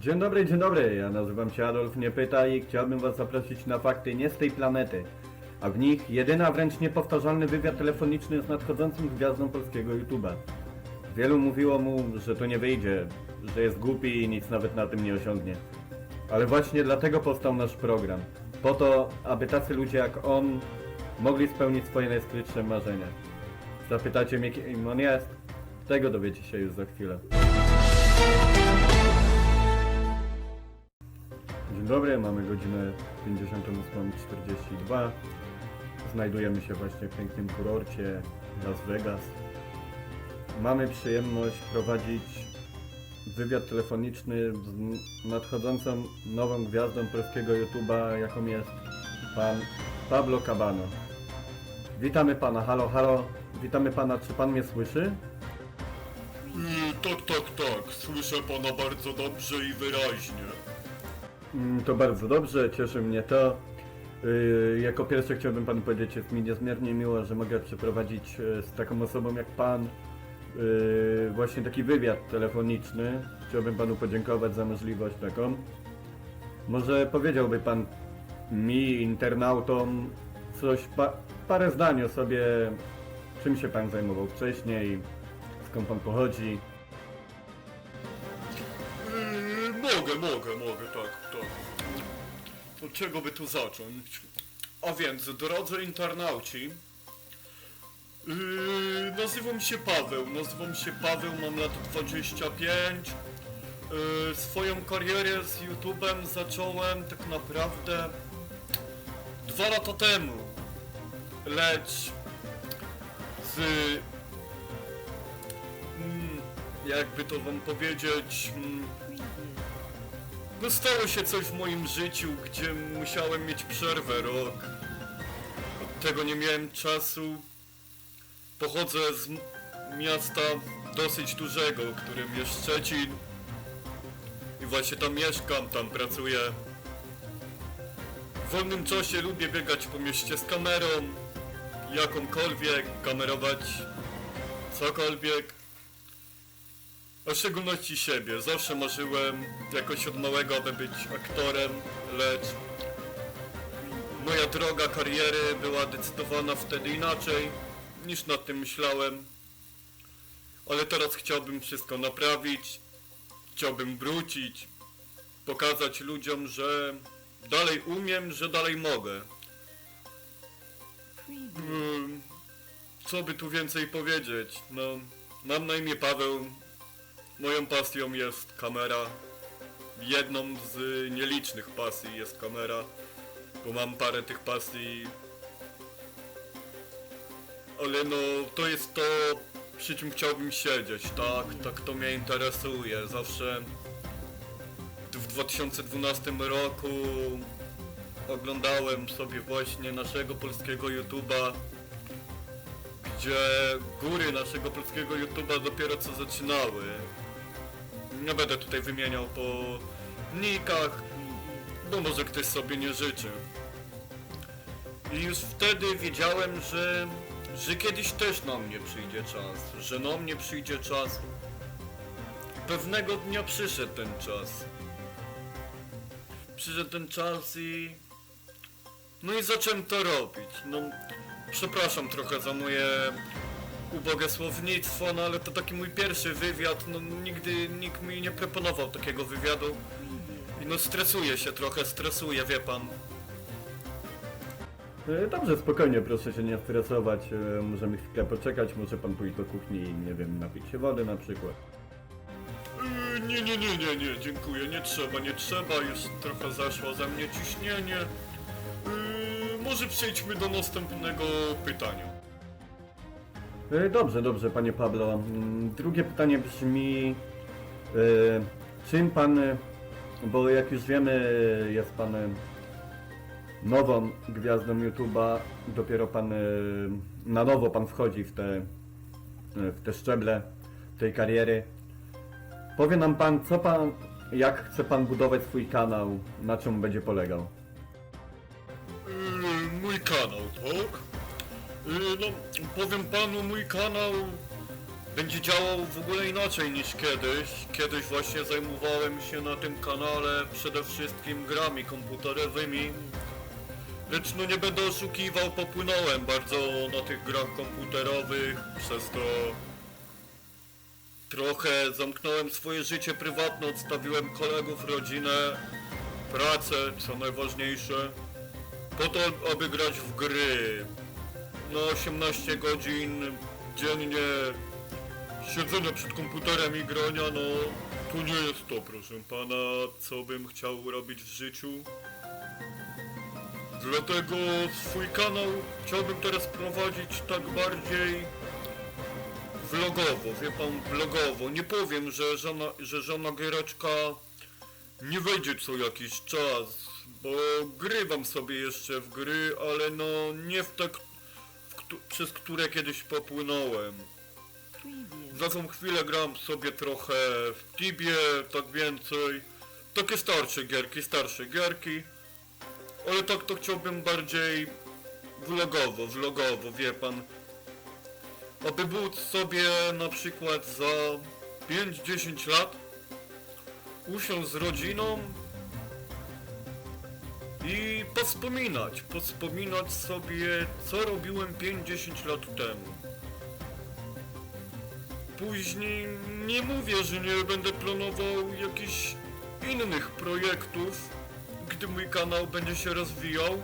Dzień dobry, dzień dobry. Ja nazywam się Adolf Niepyta i chciałbym Was zaprosić na fakty nie z tej planety. A w nich jedyna wręcz niepowtarzalny wywiad telefoniczny z nadchodzącym gwiazdą polskiego YouTube'a. Wielu mówiło mu, że to nie wyjdzie, że jest głupi i nic nawet na tym nie osiągnie. Ale właśnie dlatego powstał nasz program. Po to, aby tacy ludzie jak on mogli spełnić swoje najskrytsze marzenia. Zapytacie mnie, kim on jest? Tego dowiecie się już za chwilę. Dobry, mamy godzinę 58.42. Znajdujemy się właśnie w pięknym kurorcie Las Vegas. Mamy przyjemność prowadzić wywiad telefoniczny z nadchodzącą nową gwiazdą polskiego YouTube'a, jaką jest pan Pablo Cabano. Witamy pana, halo, halo. Witamy pana, czy pan mnie słyszy? Yy, tak, tak, tak. Słyszę pana bardzo dobrze i wyraźnie. Mm, To bardzo dobrze, cieszy mnie to. Yy, Jako pierwsze chciałbym panu powiedzieć, jest mi niezmiernie miło, że mogę przeprowadzić e, z taką osobą jak pan yy, właśnie taki wywiad telefoniczny. Chciałbym panu podziękować za możliwość taką. Może powiedziałby pan mi, internautom, coś, pa, parę zdań o sobie, czym się pan zajmował wcześniej, skąd pan pochodzi. Tak, tak. Od czego by tu zacząć? A więc, drodzy internauci, yy, nazywam się Paweł, nazywam się Paweł, mam lat 25. Yy, swoją karierę z YouTube'em zacząłem tak naprawdę dwa lata temu. Lecz z mm, jakby to wam powiedzieć, mm, no stało się coś w moim życiu, gdzie musiałem mieć przerwę rok. Od tego nie miałem czasu. Pochodzę z miasta dosyć dużego, którym jest Szczecin. I właśnie tam mieszkam, tam pracuję. W wolnym czasie lubię biegać po mieście z kamerą, jakąkolwiek, kamerować cokolwiek. A w szczególności siebie. Zawsze marzyłem jakoś od małego, aby być aktorem, lecz moja droga kariery była decydowana wtedy inaczej niż nad tym myślałem. Ale teraz chciałbym wszystko naprawić. Chciałbym wrócić, pokazać ludziom, że dalej umiem, że dalej mogę. Mm, Co by tu więcej powiedzieć? No, mam na imię Paweł. Moją pasją jest kamera. Jedną z nielicznych pasji jest kamera, bo mam parę tych pasji. Ale no, to jest to, przy czym chciałbym siedzieć, tak? Tak to mnie interesuje. Zawsze w 2012 roku oglądałem sobie właśnie naszego polskiego YouTube'a gdzie góry naszego polskiego YouTube'a dopiero co zaczynały. Nie będę tutaj wymieniał po nikach, bo może ktoś sobie nie życzy. I już wtedy wiedziałem, że, że kiedyś też na mnie przyjdzie czas, że na mnie przyjdzie czas. Pewnego dnia przyszedł ten czas. Przyszedł ten czas i... No i zacząłem to robić. No, Przepraszam trochę za moje ubogie słownictwo, no ale to taki mój pierwszy wywiad, no nigdy nikt mi nie proponował takiego wywiadu. I no stresuję się trochę, stresuję, wie pan. E, Dobrze, spokojnie, proszę się nie stresować. e, Możemy chwilę poczekać, może pan pójść do kuchni i nie wiem, napić się wody na przykład. Yy, nie, nie, nie, nie, nie, dziękuję, nie trzeba, nie trzeba, już trochę zaszło ze mnie ciśnienie. Yy, może przejdźmy do następnego pytania. E, Dobrze, dobrze, panie Pablo. Mm, Drugie pytanie brzmi, e, czym pan, bo jak już wiemy, jest pan nową gwiazdą YouTube'a, dopiero pan, e, na nowo pan wchodzi w te, w te szczeble tej kariery. Powie nam pan, co pan, jak chce pan budować swój kanał, na czym będzie polegał? Mój kanał, tak? Yy, no, powiem panu, mój kanał będzie działał w ogóle inaczej niż kiedyś. Kiedyś właśnie zajmowałem się na tym kanale przede wszystkim grami komputerowymi. Lecz no nie będę oszukiwał, popłynąłem bardzo na tych grach komputerowych, przez to trochę zamknąłem swoje życie prywatne, odstawiłem kolegów, rodzinę, pracę, co najważniejsze, po to, aby grać w gry. Na 18 godzin dziennie siedzenia przed komputerem i grania, no to nie jest to, proszę pana, co bym chciał robić w życiu. Dlatego swój kanał chciałbym teraz prowadzić tak bardziej vlogowo, wie pan, vlogowo. Nie powiem, że żona, że żona giereczka nie wejdzie co jakiś czas, bo grywam sobie jeszcze w gry, ale no nie w te, k- w, któ- przez które kiedyś popłynąłem. Za tą chwilę gram sobie trochę w Tibie, tak więcej. Takie starsze gierki, starsze gierki. Ale tak to chciałbym bardziej vlogowo, vlogowo, wie pan. Aby móc sobie na przykład za 5-10 lat usiąść z rodziną i pospominać, pospominać sobie co robiłem 5-10 lat temu. Później nie mówię, że nie będę planował jakichś innych projektów, gdy mój kanał będzie się rozwijał.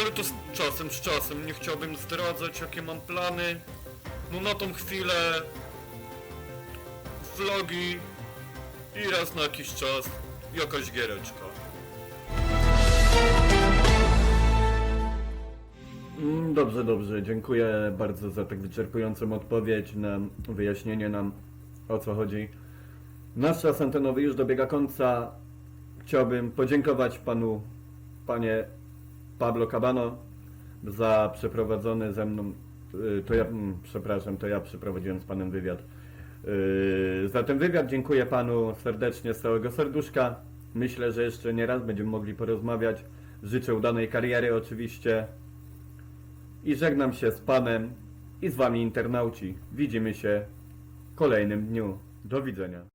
Ale to z czasem, z czasem. Nie chciałbym zdradzać, jakie mam plany. No na tą chwilę vlogi i raz na jakiś czas jakaś giereczka. Dobrze, dobrze. Dziękuję bardzo za tak wyczerpującą odpowiedź na wyjaśnienie nam o co chodzi. Nasz czas antenowy już dobiega końca. Chciałbym podziękować panu, panie Pablo Cabano, za przeprowadzony ze mną, y, to ja, mm, przepraszam, to ja przeprowadziłem z panem wywiad. Yy, Za ten wywiad dziękuję panu serdecznie z całego serduszka. Myślę, że jeszcze nie raz będziemy mogli porozmawiać. Życzę udanej kariery oczywiście. I żegnam się z panem i z wami internauci. Widzimy się w kolejnym dniu. Do widzenia.